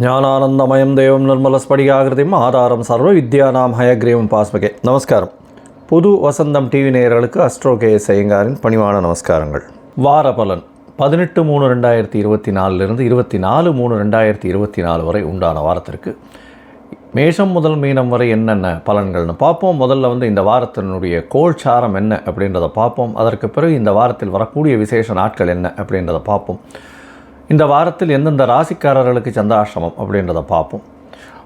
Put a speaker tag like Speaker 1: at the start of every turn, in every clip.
Speaker 1: జ్ఞానానందమయం దైవం నిర్మలస్ఫడిகாகிருதியும் ஆதாரம் சர்வ வித்யா நாம் ஹயக்ரீவம் பாஸ்பகே. நமஸ்காரம். புது வசந்தம் டிவி நேயர்களுக்கு அஸ்ட்ரோ கே பணிவான நமஸ்காரங்கள். வார பலன். பதினெட்டு மூணு ரெண்டாயிரத்தி இருபத்தி நாலுலேருந்து இருபத்தி நாலு மூணு ரெண்டாயிரத்தி இருபத்தி நாலு வரை உண்டான வாரத்திற்கு. மேஷம் முதல் மீனம் வரை என்னென்ன பலன்கள்னு பார்ப்போம். முதல்ல வந்து இந்த வாரத்தினுடைய கோல்சாரம் என்ன அப்படின்றத பார்ப்போம். அதற்கு பிறகு இந்த வாரத்தில் வரக்கூடிய விசேஷ நாட்கள் என்ன அப்படின்றத பார்ப்போம். இந்த வாரத்தில் எந்தெந்த ராசிக்காரர்களுக்கு சந்திராஷ்டமம் அப்படின்றத பார்ப்போம்.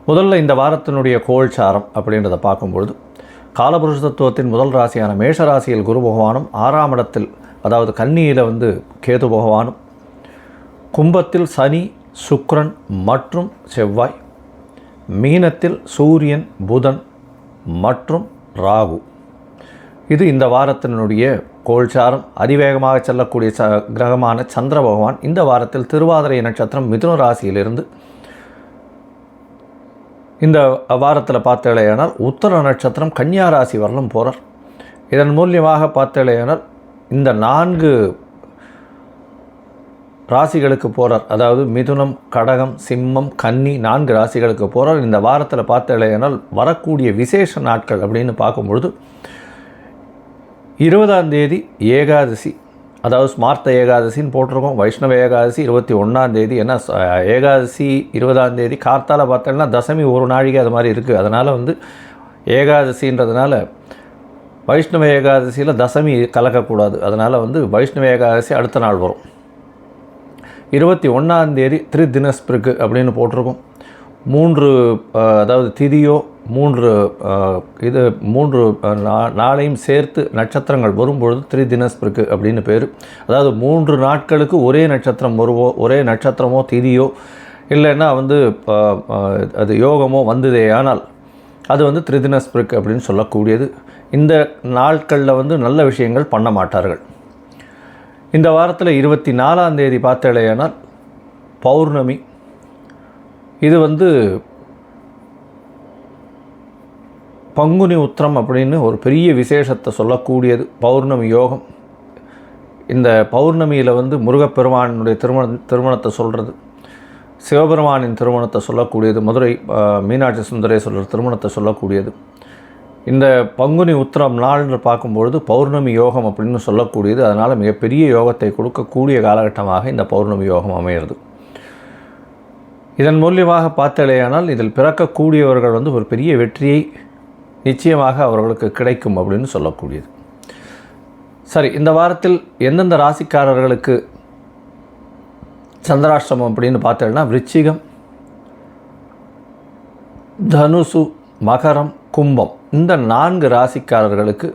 Speaker 1: முதல்ல இந்த வாரத்தினுடைய கோல்சாரம் அப்படின்றத பார்க்கும்பொழுது காலபுருஷ தத்துவத்தின் முதல் ராசியான மேஷ ராசியில் குரு பகவானும் ஆறாம் இடத்தில் அதாவது கன்னியில் வந்து கேது பகவானும் கும்பத்தில் சனி சுக்ரன் மற்றும் செவ்வாய் மீனத்தில் சூரியன் புதன் மற்றும் ராகு. இது இந்த வாரத்தினுடைய கோல்சாரம். அதிவேகமாக செல்லக்கூடிய ச கிரகமான சந்திர பகவான் இந்த வாரத்தில் திருவாதிரை நட்சத்திரம் மிதுன ராசியிலிருந்து இந்த வாரத்தில் பார்த்தேலையானால் உத்தர நட்சத்திரம் கன்னியா ராசி வரலும் போகிறார் இதன் மூலியமாக பார்த்தேலையானால் இந்த நான்கு ராசிகளுக்கு போகிறார் அதாவது மிதுனம் கடகம் சிம்மம் கன்னி நான்கு ராசிகளுக்கு போகிறார் இந்த வாரத்தில் பார்த்தேலையானால் வரக்கூடிய விசேஷ நாட்கள் அப்படின்னு பார்க்கும்பொழுது இருபதாம் தேதி ஏகாதசி. அதாவது ஸ்மார்த்த ஏகாதசின்னு போட்டிருக்கோம். வைஷ்ணவ ஏகாதசி இருபத்தி ஒன்றாம் தேதி. ஏன்னா ஏகாதசி இருபதாம் தேதி கார்த்தால பார்த்தோம்னா தசமி ஒரு நாழிகை அது மாதிரி இருக்குது அதனால் வந்து ஏகாதசின்றதுனால வைஷ்ணவ ஏகாதசியில் தசமி கலக்கக்கூடாது. அதனால் வந்து வைஷ்ணவ ஏகாதசி அடுத்த நாள் வரும். இருபத்தி ஒன்றாந்தேதி திரு தினஸ்பிருக்கு அப்படின்னு போட்டிருக்கோம். மூன்று அதாவது திதியோ மூன்று இது மூன்று நா- நாளையும் சேர்த்து நட்சத்திரங்கள் வரும்பொழுது திரு அப்படின்னு பேர். அதாவது மூன்று நாட்களுக்கு ஒரே நட்சத்திரம் வருவோ ஒரே நட்சத்திரமோ திதியோ இல்லைன்னா வந்து அது யோகமோ வந்ததே ஆனால் அது வந்து திரிதினஸ்பிருக்கு அப்படின்னு சொல்லக்கூடியது. இந்த நாட்களில் வந்து நல்ல விஷயங்கள் பண்ண மாட்டார்கள். இந்த வாரத்தில் இருபத்தி நாலாம் தேதி பார்த்தாலேயானால் பௌர்ணமி இது வந்து பங்குனி உத்திரம் அப்படின்னு ஒரு பெரிய விசேஷத்தை சொல்லக்கூடியது பௌர்ணமி யோகம். இந்த பௌர்ணமியில் வந்து முருகப்பெருமானுடைய திருமண திருமணத்தை சொல்கிறது சிவபெருமானின் திருமணத்தை சொல்லக்கூடியது மதுரை மீனாட்சி சுந்தரேஸ்வரர் திருமணத்தை சொல்லக்கூடியது. இந்த பங்குனி உத்திரம் நாள்னு பார்க்கும்பொழுது பௌர்ணமி யோகம் அப்படின்னு சொல்லக்கூடியது அதனால் மிகப்பெரிய யோகத்தை கொடுக்கக்கூடிய காலகட்டமாக இந்த பௌர்ணமி யோகம் அமையிறது. இதன் மூலியமாக பார்த்தலையானால் இதில் பிறக்கக்கூடியவர்கள் வந்து ஒரு பெரிய வெற்றியை நிச்சயமாக அவர்களுக்கு கிடைக்கும் அப்படின்னு சொல்லக்கூடியது. சரி இந்த வாரத்தில் எந்தெந்த ராசிக்காரர்களுக்கு சந்திராஷ்டமம் அப்படின்னு பார்த்தோம்னா விருச்சிகம் தனுசு மகரம் கும்பம் இந்த நான்கு ராசிக்காரர்களுக்கு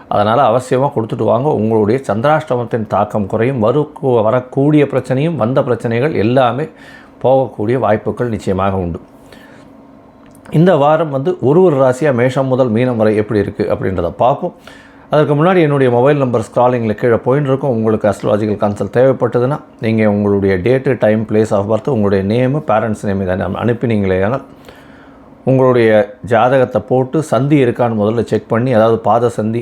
Speaker 1: அதனால் அவசியமாக கொடுத்துட்டு வாங்க. உங்களுடைய சந்திராஷ்டமத்தின் தாக்கம் குறையும். வரு வரக்கூடிய பிரச்சனையும் வந்த பிரச்சனைகள் எல்லாமே போகக்கூடிய வாய்ப்புகள் நிச்சயமாக உண்டு. இந்த வாரம் வந்து ஒரு ஒரு ராசியாக மேஷம் முதல் மீனம் வரை எப்படி இருக்குது அப்படின்றத பார்ப்போம். அதற்கு முன்னாடி என்னுடைய மொபைல் நம்பர் ஸ்க்ராலிங்கில் கீழே போயின்னு இருக்கும். உங்களுக்கு அஸ்ட்ராலஜிக்கல் கன்சல்ட் தேவைப்பட்டதுன்னா நீங்கள் உங்களுடைய date time place of birth உங்களுடைய நேமு பேரண்ட்ஸ் நேம் இதை அனுப்பினீங்களே ஆனால் உங்களுடைய ஜாதகத்தை போட்டு சந்தி இருக்கான்னு முதல்ல செக் பண்ணி அதாவது பாத சந்தி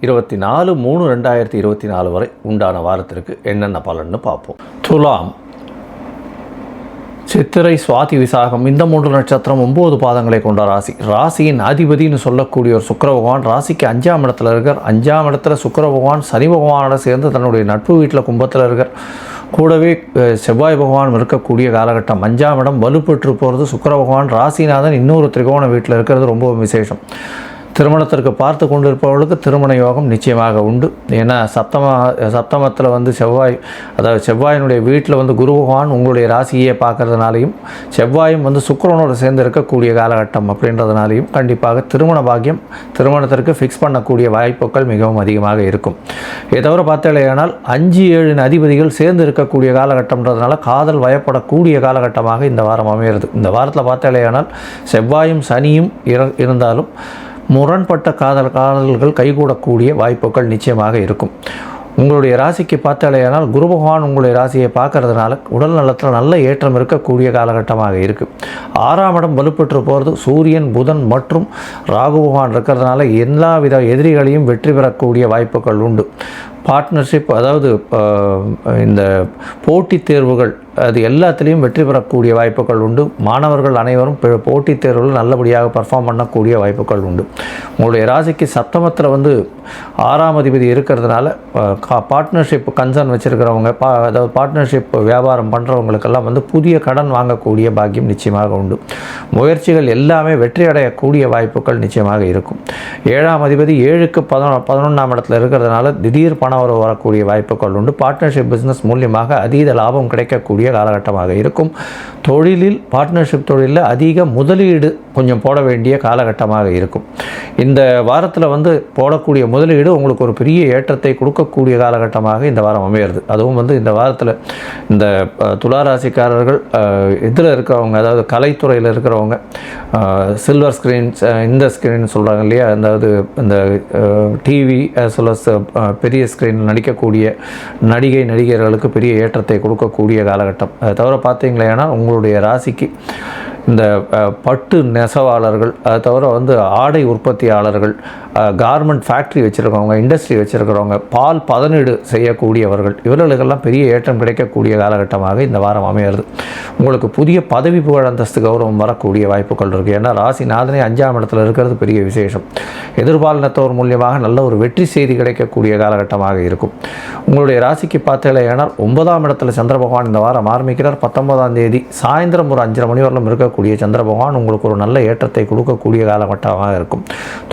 Speaker 1: இருபத்தி நாலு மூணு ரெண்டாயிரத்தி இருபத்தி நாலு வரை உண்டான வாரத்திற்கு என்னென்ன பலன்னு பார்ப்போம். துலாம். சித்திரை சுவாதி விசாகம் இந்த மூன்று நட்சத்திரம் ஒம்பது பாதங்களை கொண்ட ராசி. ராசியின் அதிபதினு சொல்லக்கூடிய ஒரு சுக்கர பகவான் ராசிக்கு அஞ்சாம் இடத்துல இருக்கார். அஞ்சாம் இடத்துல சுக்கர பகவான் சனி பகவானோட சேர்ந்து தன்னுடைய நட்பு வீட்டில் கும்பத்தில் இருக்கார். கூடவே செவ்வாய் பகவான் இருக்கக்கூடிய காலகட்டம். அஞ்சாம் இடம் வலுப்பெற்று போகிறது சுக்கர பகவான். ராசிநாதன் இன்னொரு திரிகோண வீட்டில் இருக்கிறது ரொம்ப விசேஷம். திருமணத்திற்கு பார்த்து கொண்டிருப்பவர்களுக்கு திருமண யோகம் நிச்சயமாக உண்டு. ஏன்னா சப்தம சப்தமத்தில் வந்து செவ்வாய் அதாவது செவ்வாயினுடைய வீட்டில் வந்து குரு பகவான் உங்களுடைய ராசியை பார்க்கறதுனாலையும் செவ்வாயும் வந்து சுக்கரனோடு சேர்ந்து இருக்கக்கூடிய காலகட்டம் அப்படின்றதுனாலையும் கண்டிப்பாக திருமண பாக்கியம் திருமணத்திற்கு ஃபிக்ஸ் பண்ணக்கூடிய வாய்ப்புகள் மிகவும் அதிகமாக இருக்கும். இதை தவிர பார்த்தாலேயானால் அஞ்சு ஏழு அதிபதிகள் சேர்ந்து இருக்கக்கூடிய காலகட்டம்ன்றதுனால காதல் வயப்படக்கூடிய காலகட்டமாக இந்த வாரம் அமைகிறது. இந்த வாரத்தில் பார்த்தாலேயானால் செவ்வாயும் சனியும் இருந்தாலும் முரண்பட்ட காதல் காதல்கள் கைகூடக்கூடிய வாய்ப்புகள் நிச்சயமாக இருக்கும். உங்களுடைய ராசிக்கு பார்த்தாலேயானால் குரு பகவான் உங்களுடைய ராசியை பார்க்கறதுனால உடல் நலத்தில் நல்ல ஏற்றம் இருக்கக்கூடிய காலகட்டமாக இருக்குது ஆறாம் இடம் வலுப்பெற்று போகிறது சூரியன் புதன் மற்றும் ராகு பகவான் இருக்கிறதுனால எல்லா வித எதிரிகளையும் வெற்றி பெறக்கூடிய வாய்ப்புகள் உண்டு. பார்ட்னர்ஷிப் அதாவது இந்த போட்டித் தேர்வுகள் அது எல்லாத்துலேயும் வெற்றி பெறக்கூடிய வாய்ப்புகள் உண்டு. மாணவர்கள் அனைவரும் போட்டித் தேர்வுகள் நல்லபடியாக பர்ஃபார்ம் பண்ணக்கூடிய வாய்ப்புகள் உண்டு. உங்களுடைய ராசிக்கு சப்தமத்தில் வந்து ஆறாம் அதிபதி இருக்கிறதுனால பார்ட்னர்ஷிப் கன்சர்ன் வச்சுருக்கிறவங்க பா அதாவது பார்ட்னர்ஷிப் வியாபாரம் பண்ணுறவங்களுக்கெல்லாம் வந்து புதிய கடன் வாங்கக்கூடிய பாக்கியம் நிச்சயமாக உண்டு. முயற்சிகள் எல்லாமே வெற்றி அடையக்கூடிய வாய்ப்புகள் நிச்சயமாக இருக்கும். ஏழாம் அதிபதி ஏழுக்கு பதினொ பதினொன்றாம் இடத்துல இருக்கிறதுனால திடீர் பண வரவு வரக்கூடிய வாய்ப்புகள் உண்டு. பார்ட்னர்ஷிப் பிஸ்னஸ் மூலியமாக அதீத லாபம் கிடைக்கக்கூடிய காலகட்டமாக இருக்கும். தொழிலில் பார்ட்னர்ஷிப் தொழிலில் அதிக முதலீடு கொஞ்சம் போட வேண்டிய காலகட்டமாக இருக்கும். இந்த வாரத்தில் வந்து போடக்கூடிய முதலீடு உங்களுக்கு ஒரு பெரிய ஏற்றத்தை கொடுக்கக்கூடிய காலகட்டமாக இந்த வாரம் அமையிறது. அதுவும் வந்து இந்த வாரத்தில் இந்த துளாராசிக்காரர்கள் துலா ராசிக்காரர்கள் இதில் இருக்கிறவங்க அதாவது கலைத்துறையில் இருக்கிறவங்க சில்வர் ஸ்க்ரீன்ஸ் இந்த ஸ்க்ரீன் சொல்கிறாங்க இல்லையா? அதாவது இந்த டிவி as வெல் பெரிய ஸ்க்ரீனில் நடிக்கக்கூடிய நடிகை நடிகர்களுக்கு பெரிய ஏற்றத்தை கொடுக்கக்கூடிய காலகட்டம் அதை தவிர பார்த்தீங்களேன்னா உங்களுடைய ராசிக்கு இந்த பட்டு நெசவாளர்கள் அதை தவிர வந்து ஆடை உற்பத்தியாளர்கள் கார்மெண்ட் ஃபேக்ட்ரி வச்சுருக்கவங்க இண்டஸ்ட்ரி வச்சுருக்கிறவங்க பால் பதனீடு செய்யக்கூடியவர்கள் இவர்களுக்கெல்லாம் பெரிய ஏற்றம் கிடைக்கக்கூடிய காலகட்டமாக இந்த வாரம் அமையிறது உங்களுக்கு புதிய பதவி புகழ் அந்தஸ்து கௌரவம் வரக்கூடிய வாய்ப்புகள் இருக்குது ஏன்னா ராசி நாதனே அஞ்சாம் இடத்துல இருக்கிறது பெரிய விசேஷம். எதிர்பாலினத்தோர் மூலியமாக நல்ல ஒரு வெற்றி செய்தி கிடைக்கக்கூடிய காலகட்டமாக இருக்கும். உங்களுடைய ராசிக்கு பார்த்தேனால் ஒன்பதாம் இடத்துல சந்திர பகவான் இந்த வாரம் ஆரம்பிக்கிறார். பத்தொன்பதாம் தேதி சாயந்தரம் ஒரு அஞ்சரை மணி வரலும் இருக்கக்கூடிய சந்திர பகவான் உங்களுக்கு ஒரு நல்ல ஏற்றத்தை கொடுக்கக்கூடிய காலகட்டமாக இருக்கும்.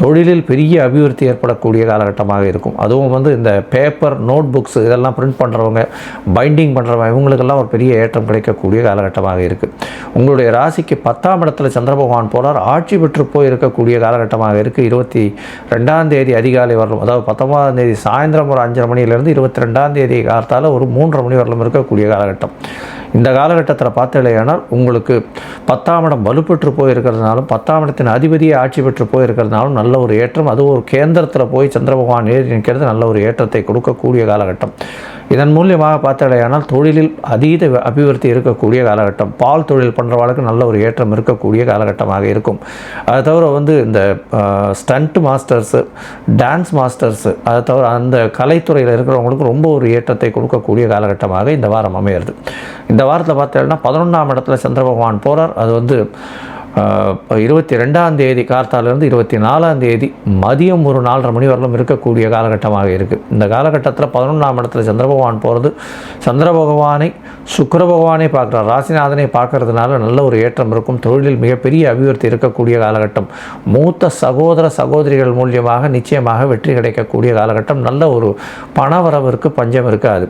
Speaker 1: தொழிலில் பெரிய அபிவிருத்தி ஏற்படக்கூடிய காலகட்டமாக இருக்கும். அதுவும் வந்து இந்த பேப்பர் நோட் புக்ஸ் இதெல்லாம் பிரிண்ட் பண்ணுறவங்க பைண்டிங் பண்ணுறவங்க இவங்களுக்கெல்லாம் ஒரு பெரிய ஏற்றம் கிடைக்கக்கூடிய காலகட்டமாக இருக்குது உங்களுடைய ராசிக்கு பத்தாம் இடத்துல சந்திர பகவான் போலார் ஆட்சி பெற்று போய் இருக்கக்கூடிய காலகட்டமாக இருக்குது இருபத்தி ரெண்டாம் தேதி அதிகாலை வரலும் அதாவது பத்தொன்பதாம் தேதி சாயந்தரம் ஒரு அஞ்சரை மணியிலேருந்து இருபத்தி ரெண்டாம் தேதி காலத்தால் ஒரு மூன்றரை மணி வரலும் இருக்கக்கூடிய காலகட்டம். இந்த காலகட்டத்தில் பார்த்தீங்கன்னா உங்களுக்கு பத்தாம் இடம் வலுப்பெற்று போயிருக்கிறதுனாலும் பத்தாம் இடத்தின் அதிபதியை ஆட்சி பெற்று போயிருக்கிறதுனாலும் நல்ல ஒரு ஏற்றம் அதுவும் ஒரு கேந்திரத்தில் போய் சந்திர பகவான் ஏறி நிற்கிறது நல்ல ஒரு ஏற்றத்தை கொடுக்கக்கூடிய காலகட்டம். இதன் மூலியமாக பார்த்தீங்கன்னா தொழிலில் அதீத அபிவிருத்தி இருக்கக்கூடிய காலகட்டம் பால் தொழில் பண்ணுறவங்களுக்கு நல்ல ஒரு ஏற்றம் இருக்கக்கூடிய காலகட்டமாக இருக்கும். அது தவிர வந்து இந்த ஸ்டண்ட் மாஸ்டர்ஸு டான்ஸ் மாஸ்டர்ஸு அது தவிர அந்த கலைத்துறையில் இருக்கிறவங்களுக்கு ரொம்ப ஒரு ஏற்றத்தை கொடுக்கக்கூடிய காலகட்டமாக இந்த வாரம் அமையிறது. இந்த வாரத்தில் பார்த்தீங்கன்னா பதினொன்றாம் இடத்துல சந்திர பகவான் போகிறார் அது வந்து இருபத்தி ரெண்டாம் தேதி கார்த்தாலேருந்து இருபத்தி நாலாம் தேதி மதியம் ஒரு நாலரை மணி வரலும் இருக்கக்கூடிய காலகட்டமாக இருக்குது இந்த காலகட்டத்தில் பதினொன்றாம் இடத்துல சந்திர பகவான் போகிறது சந்திர பகவானை சுக்கர பகவானை பார்க்குறார். ராசிநாதனை பார்க்கறதுனால நல்ல ஒரு ஏற்றம் இருக்கும். தொழிலில் மிகப்பெரிய அபிவிருத்தி இருக்கக்கூடிய காலகட்டம். மூத்த சகோதர சகோதரிகள் மூலியமாக நிச்சயமாக வெற்றி கிடைக்கக்கூடிய காலகட்டம். நல்ல ஒரு பணவரவிற்கு பஞ்சம் இருக்காது.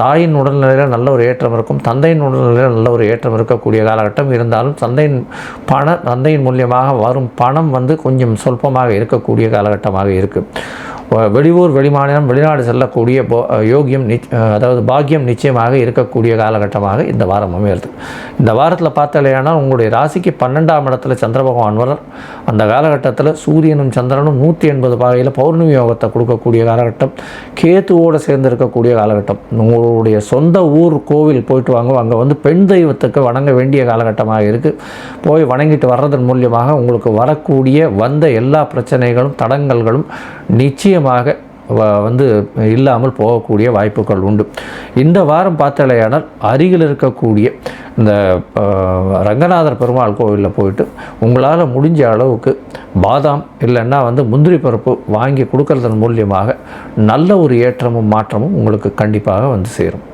Speaker 1: தாயின் உடல்நிலையில் நல்ல ஒரு ஏற்றம் இருக்கும் தந்தையின் உடல்நிலையில் நல்ல ஒரு ஏற்றம் இருக்கக்கூடிய காலகட்டம் இருந்தாலும் தந்தையின் பண தந்தையின் மூலியமாக வரும் பணம் வந்து கொஞ்சம் சொல்பமாக இருக்கக்கூடிய காலகட்டமாக இருக்குது வெளியூர் வெளிமாநிலம் வெளிநாடு செல்லக்கூடிய யோகியம் நிச் அதாவது பாக்கியம் நிச்சயமாக இருக்கக்கூடிய காலகட்டமாக இந்த வாரம் அமையிறது இந்த வாரத்தில் பார்த்தாலேனால் உங்களுடைய ராசிக்கு பன்னெண்டாம் இடத்துல சந்திர பகவான் வரார் அந்த காலகட்டத்தில் சூரியனும் சந்திரனும் நூற்றி எண்பது பாகையில் பௌர்ணமி யோகத்தை கொடுக்கக்கூடிய காலகட்டம் கேத்துவோடு சேர்ந்து இருக்கக்கூடிய காலகட்டம். உங்களுடைய சொந்த ஊர் கோவில் போயிட்டு வாங்க அங்கே வந்து பெண் தெய்வத்துக்கு வணங்க வேண்டிய காலகட்டமாக இருக்குது போய் வணங்கிட்டு வர்றதன் மூலியமாக உங்களுக்கு வரக்கூடிய வந்த எல்லா பிரச்சனைகளும் தடங்கல்களும் நிச்சயம் நிச்சயமாக வந்து இல்லாமல் போகக்கூடிய வாய்ப்புகள் உண்டு. இந்த வாரம் பார்த்தாலேயானால் அருகில் இருக்கக்கூடிய இந்த ரங்கநாதர் பெருமாள் கோவிலில் போயிட்டு உங்களால் முடிஞ்ச அளவுக்கு பாதாம் இல்லைன்னா வந்து முந்திரி பருப்பு வாங்கி கொடுக்கறதன் மூலியமாக நல்ல ஒரு ஏற்றமும் மாற்றமும் உங்களுக்கு கண்டிப்பாக வந்து சேரும்.